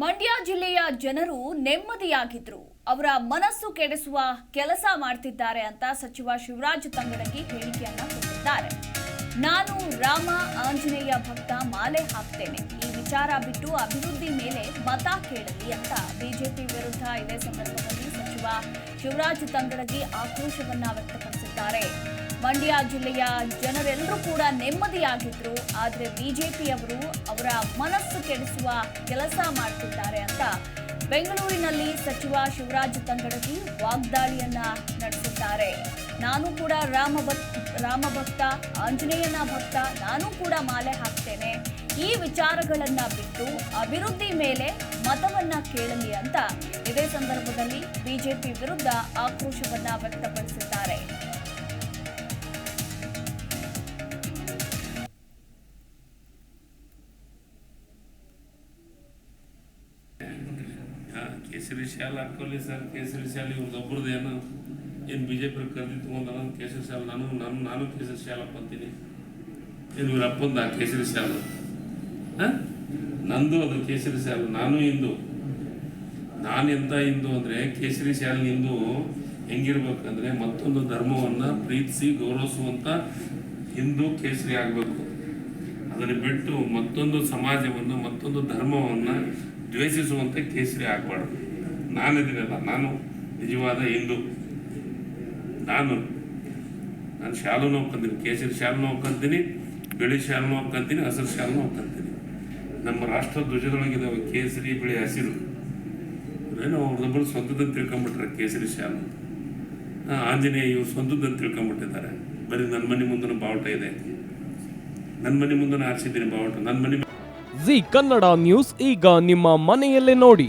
ಮಂಡ್ಯ ಜಿಲ್ಲೆಯ ಜನರು ನೆಮ್ಮದಿಯಾಗಿದ್ರು. ಅವರ ಮನಸ್ಸು ಕೆಡಿಸುವ ಕೆಲಸ ಮಾಡ್ತಿದ್ದಾರೆ ಅಂತ ಸಚಿವ ಶಿವರಾಜ್ ತಂಗಡಗಿ ಹೇಳಿಕೆಯನ್ನ ಕೊಟ್ಟಿದ್ದಾರೆ. ನಾನು ರಾಮ ಆಂಜನೇಯ ಭಕ್ತ ಮಾಲೆ ಹಾಕ್ತೇನೆ. ಈ ವಿಚಾರ ಬಿಟ್ಟು ಅಭಿವೃದ್ಧಿ ಮೇಲೆ ಮತ ಕೇಳಲಿ ಅಂತ ಬಿಜೆಪಿ ವಿರುದ್ಧ ಇದೇ ಸಂದರ್ಭದಲ್ಲಿ ಸಚಿವ ಶಿವರಾಜ್ ತಂಗಡಗಿ ಆಕ್ರೋಶವನ್ನ ವ್ಯಕ್ತಪಡಿಸಿದ್ದಾರೆ. ಮಂಡ್ಯ ಜಿಲ್ಲೆಯ ಜನರೆಲ್ಲರೂ ಕೂಡ ನೆಮ್ಮದಿಯಾಗಿದ್ರು, ಆದ್ರೆ ಬಿಜೆಪಿಯವರು ಅವರ ಮನಸ್ಸು ಕೆಡಿಸುವ ಕೆಲಸ ಮಾಡ್ತಿದ್ದಾರೆ ಅಂತ ಬೆಂಗಳೂರಿನಲ್ಲಿ ಸಚಿವ ಶಿವರಾಜ್ ತಂಗಡಗಿ ವಾಗ್ದಾಳಿಯನ್ನ ನಡೆಸಿದ್ದಾರೆ. ನಾನು ಕೂಡ ರಾಮ ಭಕ್ ರಾಮ ಭಕ್ತ ಆಂಜನೇಯನ ಭಕ್ತ, ನಾನು ಕೂಡ ಮಾಲೆ ಹಾಕ್ತೇನೆ. ಈ ವಿಚಾರಗಳನ್ನ ಬಿಟ್ಟು ಅಭಿವೃದ್ಧಿ ಮೇಲೆ ಮತವನ್ನ ಕೇಳಲಿ ಅಂತ ಇದೇ ಸಂದರ್ಭದಲ್ಲಿ ಬಿಜೆಪಿ ವಿರುದ್ಧ ಆಕ್ರೋಶವನ್ನ ವ್ಯಕ್ತಪಡಿಸಿದ್ದಾರೆ. ಕೇಸರಿ ಶಾಲ್ ಹಾಕೊಳ್ಳಿ ಸರ್, ಕೇಸರಿ ಶಾಲ್ ಇವ್ರದ್ದು ಒಬ್ರದ್ದು ಏನು ಏನು ಬಿ ಜೆ ಪಿ ಕರೆದಿ ತೊಗೊಂಡು ಕೇಸರಿ ಶಾಲ್. ನಾನು ನಾನು ನಾನು ಕೇಸರಿ ಶಾಲ್ ಹಾಕೊತೀನಿ ಏನು ಇವ್ರ ಅಪ್ಪಂದ ಕೇಸರಿ ಶಾಲು? ಹಾಂ? ನಂದು ಅದು ಕೇಸರಿ ಶಾಲು, ನಾನು ಹಿಂದೂ. ನಾನು ಎಂತ ಹಿಂದೂ ಅಂದರೆ ಕೇಸರಿ ಶಾಲ್ ಹಿಂದೂ ಹೆಂಗಿರ್ಬೇಕಂದ್ರೆ ಮತ್ತೊಂದು ಧರ್ಮವನ್ನು ಪ್ರೀತಿಸಿ ಗೌರವಿಸುವಂಥ ಹಿಂದೂ ಕೇಸರಿ ಆಗಬೇಕು. ಅದನ್ನು ಬಿಟ್ಟು ಮತ್ತೊಂದು ಸಮಾಜವನ್ನು, ಮತ್ತೊಂದು ಧರ್ಮವನ್ನು ದ್ವೇಷಿಸುವಂತೆ ಕೇಸರಿ ಆಗಬಾರ್ದು. ನಾನಿದ್ದೀನಲ್ಲ ನಾನು ನಿಜವಾದ ಹಿಂದೂ. ನಾನು ನಾನು ಶಾಲೂ ಹೋಗ್ಕೊಂತೀನಿ ಕೇಸರಿ ಶಾಲೂ ಹೋಗ್ಕೊಂತೀನಿ ಬಿಳಿ ಶಾಲೂ ಹೋಗ್ಕೊಂತೀನಿ ಹಸಿರು ಶಾಲೂ ಹೋಗ್ಕೊಂತೀನಿ ನಮ್ಮ ರಾಷ್ಟ್ರ ಧ್ವಜದೊಳಗಿದಾವೆ ಕೇಸರಿ, ಬಿಳಿ, ಹಸಿರು. ಏನೋ ಅವ್ರದೊಬ್ಬರು ಸ್ವಂತದಂತ ತಿಳ್ಕೊಂಬಿಟ್ರೆ ಕೇಸರಿ ಶಾಲು ಆಂಜನೇಯ ಇವ್ರು ಸ್ವಂತದಂತ ತಿಳ್ಕೊಂಬಿಟ್ಟಿದ್ದಾರೆ. ಬರೀ ನನ್ನ ಮನೆ ಮುಂದಿನ ಬಾವುಟ ಇದೆ. ನನ್ನ ಮನೆ ಮುಂದೆ ಆರಿಸಿದ್ದೀನಿ ಬಾವುಟ. ನನ್ನ ಮನೆ ಜಿ ಕನ್ನಡ ನ್ಯೂಸ್, ಈಗ ನಿಮ್ಮ ಮನೆಯಲ್ಲೇ ನೋಡಿ.